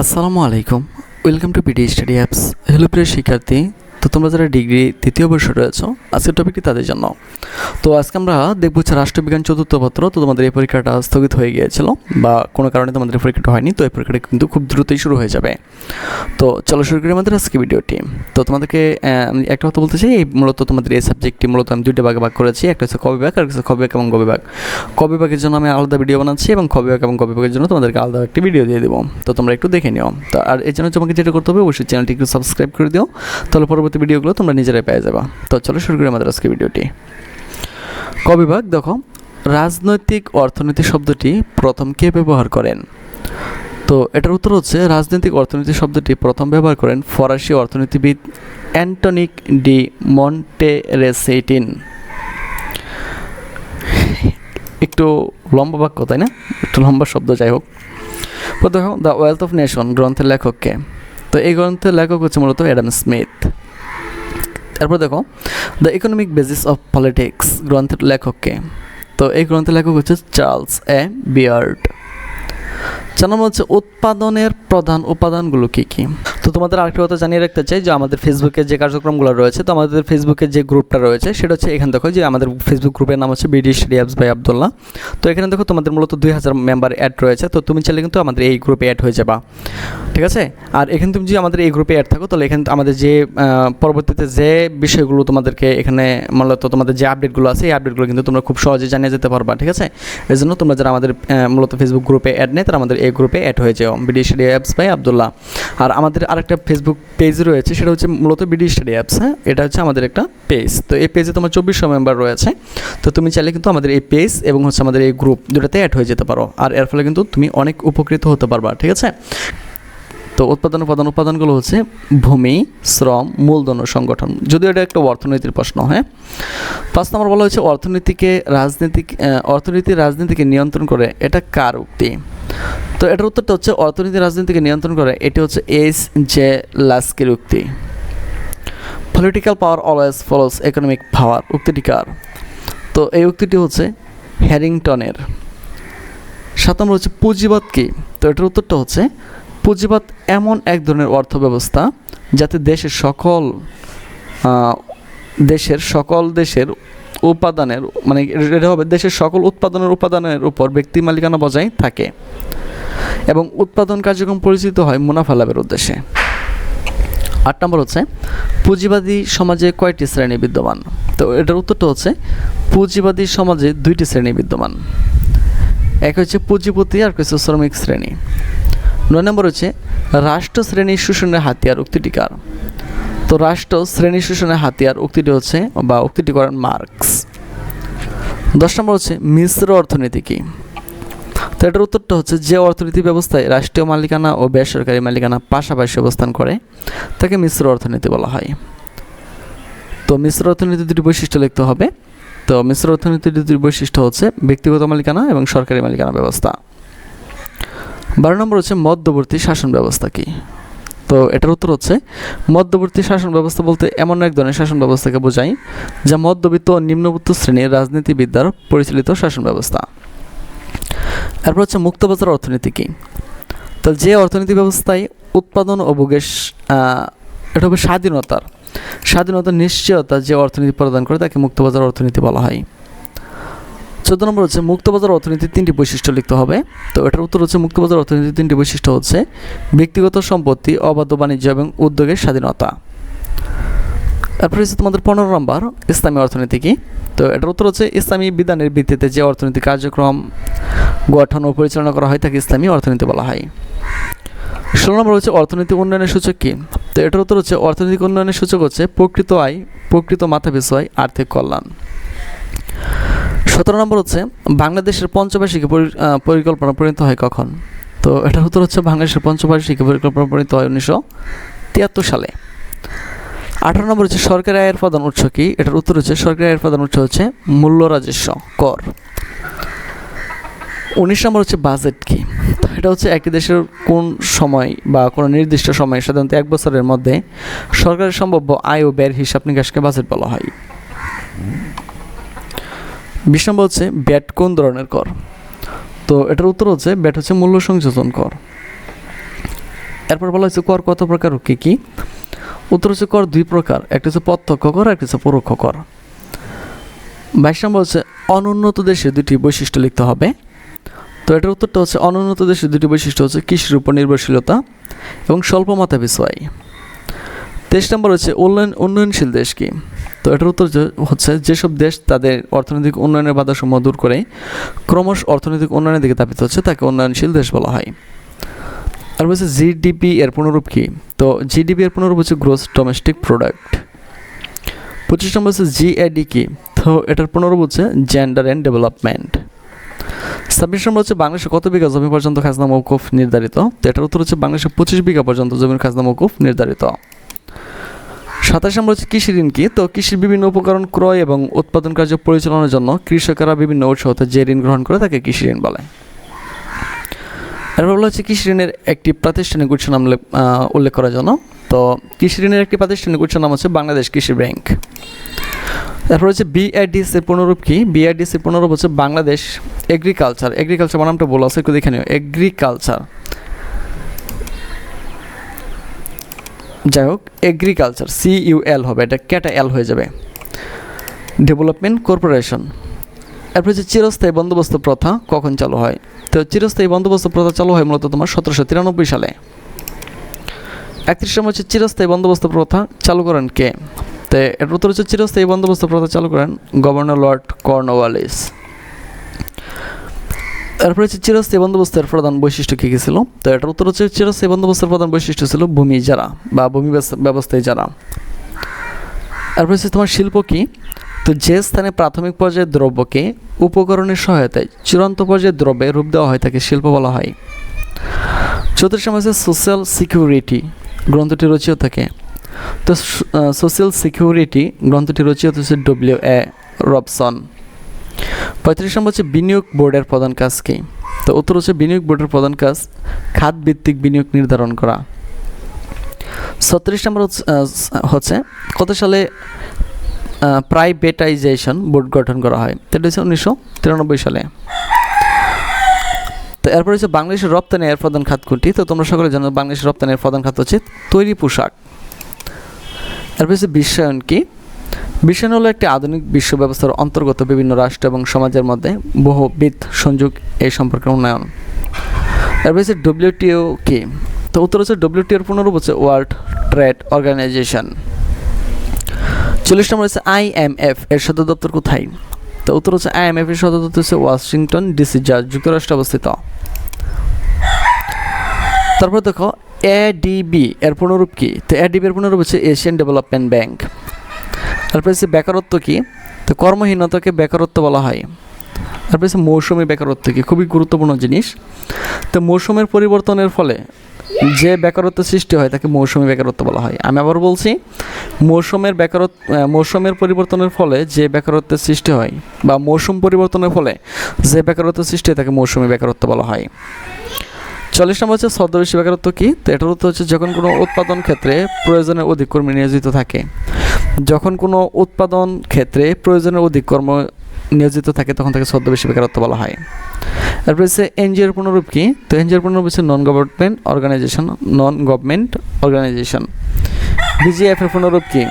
আসসালামু আলাইকুম। Welcome to PD study apps hello প্রিয় শিক্ষার্থী তো তোমরা যারা ডিগ্রি তৃতীয় বর্ষে রয়েছো, আজকের টপিকটি তাদের জন্য। তো আজকে আমরা দেখব হচ্ছে রাষ্ট্রবিজ্ঞান চতুর্থ পত্র, তো তোমাদের এই পরীক্ষাটা স্থগিত হয়ে গিয়েছিল বা কোনো কারণে তোমাদের পরীক্ষাটা হয়নি, তো এই পরীক্ষাটা কিন্তু খুব দ্রুতই শুরু হয়ে যাবে। তো চলো শুরু করি আমাদের আজকে ভিডিওটি। তো তোমাদেরকে আমি একটা কথা বলতে চাই, এই মূলত তোমাদের এই সাবজেক্টটি মূলত আমি দুইটা ভাগে ভাগ করেছি, একটা হচ্ছে কবিভাগ আর হচ্ছে কবিভাগ এবং গবিভাগ। কবিভাগের জন্য আমি আলাদা ভিডিও বানাচ্ছি এবং কবিভাগ এবং কবিভাগের জন্য তোমাদেরকে আলাদা একটি ভিডিও দিয়ে দেবো। তো তোমরা একটু দেখে নিও। তো আর এর জন্য তোমাকে যেটা করতে হবে, অবশ্যই চ্যানেলটি একটু সাবস্ক্রাইব করে দিও। তাহলে পরবর্তী ভিডিওগুলো তোমরা নিজেরাই পেয়ে যাবা। তো চলো শুরু করি আমাদের আজকে ভিডিওটি। কবিভাগ দেখো, রাজনৈতিক অর্থনীতি শব্দটি প্রথম কে ব্যবহার করেন? তো এটার উত্তর হচ্ছে, রাজনৈতিক অর্থনীতি শব্দটি প্রথম ব্যবহার করেন ফরাসি অর্থনীতিবিদ অ্যান্টনিক ডি মন্টেরেসেটিন। একটু লম্বা বাক্য, তাই না? একটু লম্বা শব্দ, যাই হোক। দেখো, দ্য ওয়েলথ অফ নেশন গ্রন্থের লেখককে তো এই গ্রন্থের লেখক হচ্ছে মূলত অ্যাডাম স্মিথ। তারপর দেখো the economic basis of politics গ্রন্থের লেখককে। তো এই গ্রন্থের লেখক হচ্ছে চার্লস এ বিয়ার্ড। চার নম্বর হচ্ছে, উৎপাদনের প্রধান উপাদানগুলো কী কী? তোমাদের আরেকটা কথা জানিয়ে রাখতে চাই যে আমাদের ফেসবুকে যে কার্যক্রমগুলো রয়েছে, তো আমাদের ফেসবুকে যে গ্রুপটা রয়েছে, সেটা হচ্ছে এখানে দেখো যে আমাদের ফেসবুক গ্রুপের নাম হচ্ছে বিডি রিয়াবস ভাই আবদুল্লাহ তো এখানে দেখো তোমাদের মূলত দুই হাজার মেম্বার অ্যাড রয়েছে, তো তুমি চাইলে কিন্তু আমাদের এই গ্রুপে অ্যাড হয়ে যাবা। ঠিক আছে? আর এখানে তুমি যদি আমাদের এই গ্রুপে অ্যাড থাকো, তাহলে এখানে আমাদের যে পরবর্তীতে যে বিষয়গুলো তোমাদেরকে এখানে মূলত তোমাদের যে আপডেটগুলো আছে, এই আপডেটগুলো কিন্তু তোমরা খুব সহজে জানিয়ে যেতে পারবা, ঠিক আছে? এই জন্য তোমরা যারা আমাদের মূলত ফেসবুক গ্রুপে অ্যাড নেই, তারা আমাদের এই গ্রুপে অ্যাড হয়ে যাও। বিডি অ্যাপস ভাই আবদুল্লাহ আর আমাদের আরেকটা ফেসবুক পেজ রয়েছে, সেটা হচ্ছে মূলত বিডি স্টাডি অ্যাপস হ্যাঁ? এটা হচ্ছে আমাদের একটা পেজ তো এই পেজে তোমার চব্বিশশো মেম্বার রয়েছে। তো তুমি চাইলে কিন্তু আমাদের এই পেজ এবং হচ্ছে আমাদের এই গ্রুপ দুটাতে অ্যাড হয়ে যেতে পারো। আর এর ফলে কিন্তু তুমি অনেক উপকৃত হতে পারবা, ঠিক আছে? তো উৎপাদন, উপাদান, উপাদানগুলো হচ্ছে ভূমি, শ্রম, মূলধন ও সংগঠন। যদিও এটা একটা অর্থনীতির প্রশ্ন হ্যাঁ? পাঁচ নম্বর বলা হয়েছে অর্থনীতিকে, রাজনীতিক অর্থনীতি রাজনীতিকে নিয়ন্ত্রণ করে এটা কার উক্তি? তো এটার উত্তরটা হচ্ছে অর্থনীতি রাজনীতিকে নিয়ন্ত্রণ করে, এটি হচ্ছে এস জে লাস্কের উক্তি। Political power always follows economic power উক্তিটি কার? তো এই উক্তিটি হচ্ছে হ্যারিংটনের। সাত নম্বর হচ্ছে পুঁজিবাদ কি? তো এটার উত্তরটা হচ্ছে পুঁজিবাদ এমন এক ধরনের অর্থ ব্যবস্থা যাতে দেশের সকল দেশের সকল দেশের উপাদানের মানে এটা হবে দেশের সকল উৎপাদনের উপাদানের উপর ব্যক্তি মালিকানা বজায় থাকে এবং উৎপাদন কার্যক্রম পরিচিত হয় মুনাফা লাভের উদ্দেশ্যে। আট নম্বর হচ্ছে, পুঁজিবাদী সমাজে কয়টি শ্রেণি বিদ্যমান? তো এটার উত্তরটা হচ্ছে, পুঁজিবাদী সমাজে দুইটি শ্রেণি বিদ্যমান। এক হচ্ছে পুঁজিপতি আর কিছু শ্রমিক শ্রেণি। নয় নম্বর হচ্ছে, রাষ্ট্র শ্রেণি শোষণের হাতিয়ার উক্তিটি কার? তো রাষ্ট্র শ্রেণি শোষণের হাতিয়ার উক্তিটি হচ্ছে, বা উক্তিটি করেন মার্কস। দশ নম্বর হচ্ছে, মিশ্র অর্থনীতি কি? তো এটার উত্তরটা হচ্ছে, যে অর্থনীতি ব্যবস্থায় রাষ্ট্রীয় মালিকানা ও বেসরকারি মালিকানা পাশাপাশি অবস্থান করে, তাকে মিশ্র অর্থনীতি বলা হয়। তো মিশ্র অর্থনীতি দুটি বৈশিষ্ট্য লিখতে হবে। তো মিশ্র অর্থনীতির দুটি বৈশিষ্ট্য হচ্ছে, ব্যক্তিগত মালিকানা এবং সরকারি মালিকানা ব্যবস্থা। বারো নম্বর হচ্ছে মধ্যবর্তী শাসন ব্যবস্থা কি? তো এটার উত্তর হচ্ছে, মধ্যবর্তী শাসন ব্যবস্থা বলতে এমন এক ধরনের শাসন ব্যবস্থাকে বোঝায় যা মধ্যবিত্ত ও নিম্নবিত্ত শ্রেণির রাজনীতিবিদ্যার পরিচালিত শাসন ব্যবস্থা। এরপর হচ্ছে মুক্তবাজার অর্থনীতি কি? তো যে অর্থনীতি ব্যবস্থায় উৎপাদন ও ভোগের এটা হবে স্বাধীনতার। স্বাধীনতার নিশ্চয়তা যে অর্থনীতি প্রদান করে তাকে মুক্তবাজার অর্থনীতি বলা হয়। চোদ্দ নম্বর হচ্ছে মুক্তবাজার অর্থনীতির তিনটি বৈশিষ্ট্য লিখতে হবে। তো এটার উত্তর হচ্ছে মুক্তবাজার অর্থনীতির তিনটি বৈশিষ্ট্য হচ্ছে ব্যক্তিগত সম্পত্তি অবাধ বাণিজ্য এবং উদ্যোগের স্বাধীনতা। তারপর হচ্ছে তোমাদের পনেরো নম্বর, ইসলামী অর্থনীতি কি? তো এটার উত্তর হচ্ছে ইসলামী বিধানের ভিত্তিতে যে অর্থনৈতিক কার্যক্রম গঠন ও পরিচালনা করা হয় তাকে ইসলামী অর্থনীতি বলা হয়। ষোলো নম্বর হচ্ছে অর্থনৈতিক উন্নয়নের সূচক কি? তো এটার উত্তর হচ্ছে অর্থনৈতিক উন্নয়নের সূচক হচ্ছে প্রকৃত আয়, প্রকৃত মাথাপিছু আয়, আর্থিক কল্যাণ। সতেরো নম্বর হচ্ছে, বাংলাদেশের পঞ্চবার্ষিকী পরি- পরিকল্পনা পরিণত হয় কখন? তো এটার উত্তর হচ্ছে বাংলাদেশের পঞ্চবার্ষিকী পরিকল্পনা পরিণত হয় উনিশশো তিয়াত্তর সালে। আঠারো নম্বর হচ্ছে সরকারি আয়ের প্রধান উৎস কি? এটার উত্তর হচ্ছে সরকারি আয়ের প্রধান উৎস হচ্ছে মূল্য রাজস্ব, কর। উনিশ নম্বর হচ্ছে বাজেট কি? তো এটা হচ্ছে একটি দেশের কোন সময় বা কোনো নির্দিষ্ট সময়, সাধারণত এক বছরের মধ্যে সরকারের সম্ভাব্য আয় ও ব্যয়ের হিসাব নিকাশকে বাজেট বলা হয়। বিশ নম্বর হচ্ছে ব্যাট কোন ধরনের কর? তো এটার উত্তর হচ্ছে ব্যাট হচ্ছে মূল্য সংযোজন কর। এরপর বলা হয়েছে কর কত প্রকার ও কী কী? উত্তর হচ্ছে কর দুই প্রকার, একটা হচ্ছে প্রত্যক্ষ কর একটা হচ্ছে পরোক্ষ কর। বাইশ নম্বর হচ্ছে অনুন্নত দেশে দুটি বৈশিষ্ট্য লিখতে হবে। তো এটার উত্তরটা হচ্ছে অনুন্নত দেশের দুটি বৈশিষ্ট্য হচ্ছে কৃষির উপর নির্ভরশীলতা এবং স্বল্প মাথা বিষয় তেইশ নম্বর হচ্ছে উন্নয়ন, উন্নয়নশীল দেশ কি? তো এটার উত্তর হচ্ছে, যেসব দেশ তাদের অর্থনৈতিক উন্নয়নের বাধাসমূহ দূর করে ক্রমশ অর্থনৈতিক উন্নয়নের দিকে তাপিত হচ্ছে, তাকে উন্নয়নশীল দেশ বলা হয়। আর বলছে জিডিপি এর পুনরূপ কি? তো জিডিপি এর পুনরূপ হচ্ছে গ্রোস ডোমেস্টিক প্রোডাক্ট। পঁচিশ নম্বর হচ্ছে জিএডি কি? তো এটার পুনরূপ হচ্ছে জেন্ডার অ্যান্ড ডেভেলপমেন্ট। ছাব্বিশ নম্বর হচ্ছে বাংলাদেশে কত বিঘা জমি পর্যন্ত খাজনা মৌকুফ নির্ধারিত? তো এটার উত্তর হচ্ছে বাংলাদেশে পঁচিশ বিঘা পর্যন্ত জমির খাজনা মৌকুফ নির্ধারিত। সাতাশ নম্বর হচ্ছে কৃষি ঋণ কি? তো কৃষির বিভিন্ন উপকরণ ক্রয় এবং উৎপাদন কার্য পরিচালনার জন্য কৃষকেরা বিভিন্ন উৎস হতে যে ঋণ গ্রহণ করে তাকে কৃষি ঋণ বলে। এরপর বলা হচ্ছে কৃষি ঋণের একটি প্রাতিষ্ঠানিক উৎস নাম উল্লেখ করার জন্য। তো কৃষি ঋণের একটি প্রাতিষ্ঠানিক উৎস নাম হচ্ছে বাংলাদেশ কৃষি ব্যাংক। তারপর হচ্ছে বিআইডিসি এর পুনরূপ কি? বিআইডিসি পুনরূপ হচ্ছে বাংলাদেশ এগ্রিকালচার এগ্রিকালচার বানামটা বলা আছে, একটু দেখে নিও। এগ্রিকালচার যাই হোক এগ্রিকালচার সি ইউ এল হবে, এটা ক্যাটা এল হয়ে যাবে। ডেভেলপমেন্ট কর্পোরেশন এরপর হচ্ছে চিরস্থায়ী বন্দোবস্ত প্রথা কখন চালু হয়? তো চিরস্থায়ী বন্দোবস্ত প্রথা চালু হয় মূলত তোমার সতেরোশো তিরানব্বই সালে। একত্রিশ নম্বর হচ্ছে চিরস্থায়ী বন্দোবস্ত প্রথা চালু করেন কে? তো এর উত্তর হচ্ছে চিরস্থায়ী বন্দোবস্ত প্রথা চালু করেন গভর্নর লর্ড কর্নওয়ালিস। তারপরে হচ্ছে চিরস্থায়ী বন্দোবস্তের প্রধান বৈশিষ্ট্য কী কী ছিল? তো এটার উত্তর হচ্ছে চিরস্থায়ী বন্দোবস্তের প্রধান বৈশিষ্ট্য ছিল ভূমি যারা বা ভূমি ব্যবস্থা- ব্যবস্থায় যারা। তারপরে হচ্ছে তোমার শিল্প কি? তো যে স্থানে প্রাথমিক পর্যায়ের দ্রব্যকে উপকরণের সহায়তায় চূড়ান্ত পর্যায়ের দ্রব্যে রূপ দেওয়া হয় তাকে শিল্প বলা হয়। চতুর্থ হচ্ছে সোশ্যাল সিকিউরিটি গ্রন্থটি রচিত থাকে। তো সোশ্যাল সিকিউরিটি গ্রন্থটি রচিত হচ্ছে ডব্লিউ এ রবসন পঁয়ত্রিশ নম্বর হচ্ছে বিনিয়োগ বোর্ডের প্রধান কাজ কি? তো উত্তর হচ্ছে বিনিয়োগ বোর্ডের প্রধান কাজ খাত ভিত্তিক বিনিয়োগ নির্ধারণ করা। ছত্রিশ নম্বর হচ্ছে- কত সালে প্রাইভেটাইজেশন বোর্ড গঠন করা হয়? এটা হচ্ছে উনিশশো তিরানব্বই সালে। তো এরপর হচ্ছে বাংলাদেশের রপ্তানি এর প্রধান খাত কোনটি? তো তোমরা সকলে জানো বাংলাদেশের রপ্তানির প্রধান খাত হচ্ছে তৈরি পোশাক। এরপর হচ্ছে বিশ্বায়ন কি? বিশ্বায়ন হলো একটি আধুনিক বিশ্ব ব্যবস্থার অন্তর্গত বিভিন্ন রাষ্ট্র এবং সমাজের মধ্যে বহুবিধ সংযোগ এই সম্পর্কের উন্নয়ন। এরপর হচ্ছে ডব্লিউটিও কি? তো উত্তর হচ্ছে ডব্লিউটিওর পুনরূপ হচ্ছে ওয়ার্ল্ড ট্রেড অর্গানাইজেশন চল্লিশ নম্বর হচ্ছে আইএমএফ এর সদর দপ্তর কোথায়? তো উত্তর হচ্ছে আইএমএফ এর সদর দপ্তর হচ্ছে ওয়াশিংটন ডিসি যা যুক্তরাষ্ট্রে অবস্থিত। তারপর দেখো এডিবি এর পুনরূপ কি? তো এডিবি এর পুনরূপ হচ্ছে এশিয়ান ডেভেলপমেন্ট ব্যাংক তারপর হচ্ছে বেকারত্ব কি? তো কর্মহীনতাকে বেকারত্ব বলা হয়। তারপরে হচ্ছে মৌসুমি বেকারত্ব কি? খুবই গুরুত্বপূর্ণ জিনিস। তো মৌসুমের পরিবর্তনের ফলে যে বেকারত্ব সৃষ্টি হয় তাকে মৌসুমি বেকারত্ব বলা হয়। আমি আবার বলছি, মৌসুমের বেকারত্ব মৌসুমের পরিবর্তনের ফলে যে বেকারত্বের সৃষ্টি হয় বা মৌসুম পরিবর্তনের ফলে যে বেকারত্ব সৃষ্টি হয় তাকে মৌসুমি বেকারত্ব বলা হয়। চল্লিশ নম্বর হচ্ছে ছদ্মবেশী বেকারত্ব কী? তো এটার হচ্ছে যখন কোনো উৎপাদন ক্ষেত্রে প্রয়োজনের অধিক কর্মী নিয়োজিত থাকে। যখন কোনো উৎপাদন ক্ষেত্রে প্রয়োজনের অধিক কর্ম নিয়োজিত থাকে, তখন তাকে ছদ্মবেশী বেকারত্ব বলা হয়। তারপরে হচ্ছে এনজিওর পুনরূপ কি? তো এনজিওর পুনরূপ হচ্ছে non government organisation non government organisation বিজিএফের পুনরূপ কি?